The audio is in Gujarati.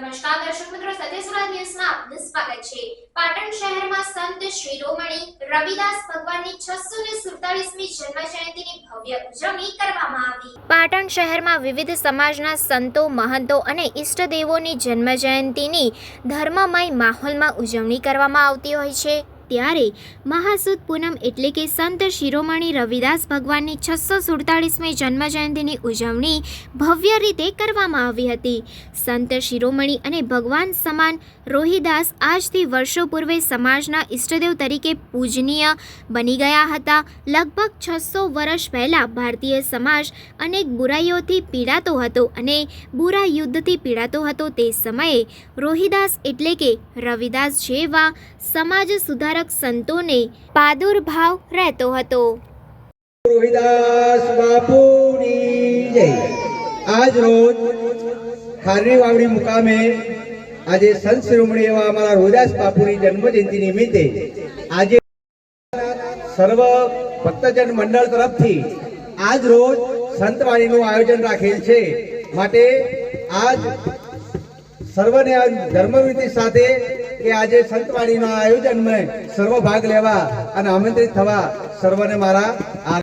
દર્શક મિત્રો, સત્યસુરા ન્યૂઝમાં આપનું સ્વાગત છે. પાટણ શહેરમાં સંત શિરોમણી રવિદાસ ભગવાનની છસો ને સુડતાલીસમી જન્મ જયંતિની ભવ્ય ઉજવણી કરવામાં આવી. પાટણ શહેરમાં વિવિધ સમાજના સંતો, મહંતો અને ઈષ્ટદેવોની જન્મ જયંતિની ધર્મમય માહોલમાં ઉજવણી કરવામાં આવતી હોય છે. ત્યારે મહાસુદ પૂનમ એટલે કે સંત શિરોમણી રવિદાસ ભગવાનની છસો સુડતાળીસમી જન્મ જયંતિની ઉજવણી ભવ્ય રીતે કરવામાં આવી હતી. સંત શિરોમણી અને ભગવાન સમાન રોહિદાસ આજથી વર્ષો પૂર્વે સમાજના ઈષ્ટદેવ તરીકે પૂજનીય બની ગયા હતા. લગભગ છસો વર્ષ પહેલાં ભારતીય સમાજ અનેક બુરાઈઓથી પીડાતો હતો અને બુરા યુદ્ધથી પીડાતો હતો તે સમયે રોહિદાસ એટલે કે રવિદાસ જેવા સમાજ સુધારક સંતોને પાદુર્ભાવ રહેતો હતો. રોહિદાસ બાપુની જય. આજ રોજ ખારની વાવડી મુકામે આજે સંત શિરોમણી એવા અમારા રોહિદાસ બાપુની જન્મજયંતિ નિમિત્તે આજે સર્વ ભક્તજન મંડળ તરફથી આજ રોજ સંતવાણીનું આયોજન રાખેલ છે. માટે આજ સર્વને ધર્મવિધિ સાથે કે આજે સંતવાણીના આયોજનમાં સર્વ ભાગ લેવા અને આમંત્રિત થવા સર્વને મારા